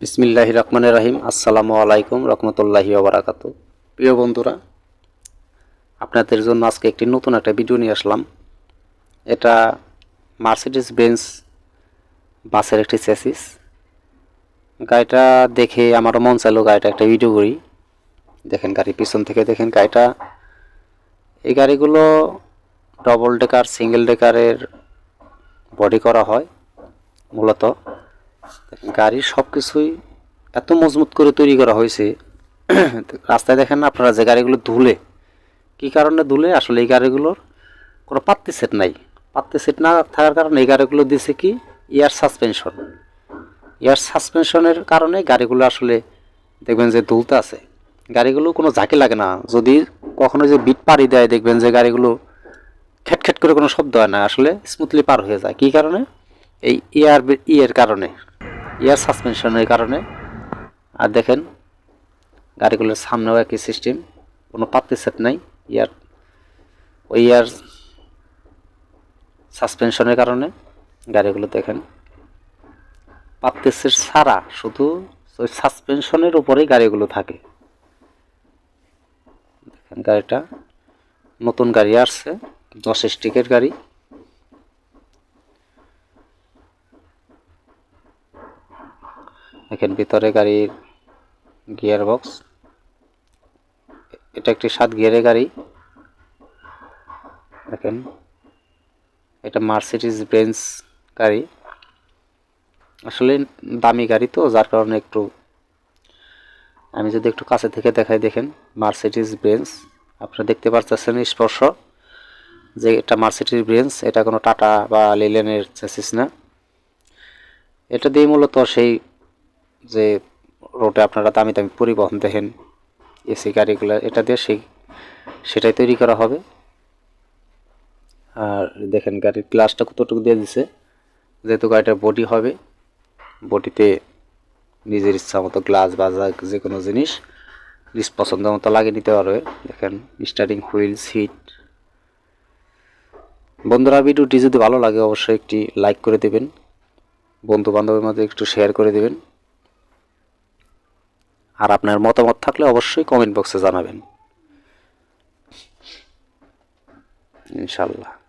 বিসমিল্লাহ রহমানের রাহিম। আসসালামু আলাইকুম রহমতুল্লাহি ওবরাকাত প্রিয় বন্ধুরা, আপনাদের জন্য আজকে একটি নতুন একটা ভিডিও নিয়ে আসলাম। এটা মার্সিডিস বেঞ্চ বাসের একটি চেসিস গাড়িটা দেখে আমারও মন চাইলো গাড়িটা একটা ভিডিও করি। দেখেন গাড়ির পিছন থেকে দেখেন গাড়িটা। এই গাড়িগুলো ডবল ডেকার সিঙ্গেল ডেকারের বডি করা হয়, মূলত। গাড়ির সব কিছুই এত মজবুত করে তৈরি করা হয়েছে। রাস্তায় দেখেন আপনারা যে গাড়িগুলো ধুলে, কি কারণে ধুলে? আসলে এই গাড়িগুলোর কোনো পাত্তি সেট নাই। পাত্তি সেট না থাকার কারণে এই গাড়িগুলো দিছে কি? Air suspension. এয়ার সাসপেনশনের কারণে গাড়িগুলো আসলে দেখবেন যে দুলতে আছে। গাড়িগুলো কোনো ঝাঁকি লাগে না। যদি কখনো যে বিট পাড়ি দেয়, দেখবেন যে গাড়িগুলো খ্যাট করে কোনো শব্দ হয় না। আসলে স্মুথলি পার হয়ে যায়। কী কারণে? এই এয়ার ইয়ের কারণে। এয়ার সাসপেনশনের কারণে। আর দেখেন, গাড়িগুলোর সামনেও একই সিস্টেম কোনো পাত্তি সেট নাই ইয়ার ওই ইয়ার সাসপেনশনের কারণে গাড়িগুলো দেখেন, পাত্তি সেট ছাড়া শুধু ওই সাসপেনশনের উপরেই গাড়িগুলো থাকে। দেখেন গাড়িটা, নতুন গাড়ি আসছে, দশ স্টিকের গাড়ি। দেখেন ভিতরে গাড়ির গিয়ার বক্স। এটা একটি সাত গিয়ারের গাড়ি। দেখেন, এটা মার্সিডিজ বেঞ্চ গাড়ি। আসলে দামি গাড়ি তো, যার কারণে একটু আমি যদি একটু কাছে থেকে দেখাই, দেখেন মার্সিডিজ বেঞ্চ আপনারা দেখতে পাচ্ছেন স্পর্শ যে এটা মার্সিডিজ বেঞ্চ এটা কোনো টাটা বা লিলেনের চেসিস না। এটা দিয়ে মূলত সেই যে রোডে আপনারা দামি দামি পরিবহন দেখেন, এসি গাড়িগুলো, এটা দিয়ে সেই, সেটাই তৈরি করা হবে। আর দেখেন গাড়ির গ্লাসটা কতটুকু দিয়ে দিছে, যেহেতু গাড়িটার বডি হবে বডিতে নিজের ইচ্ছা মতো গ্লাস বা যে কোনো জিনিস নিজ পছন্দ মতো লাগিয়ে নিতে পারবে। দেখেন স্টার্টিং হুইল সিট বন্ধুরা, ভিডিওটি যদি ভালো লাগে, অবশ্যই একটি লাইক করে দেবেন। বন্ধু বান্ধবের মধ্যে একটু শেয়ার করে দেবেন। আর আপনার মতামত থাকলে অবশ্যই কমেন্ট বক্সে জানাবেন। ইনশাল্লাহ।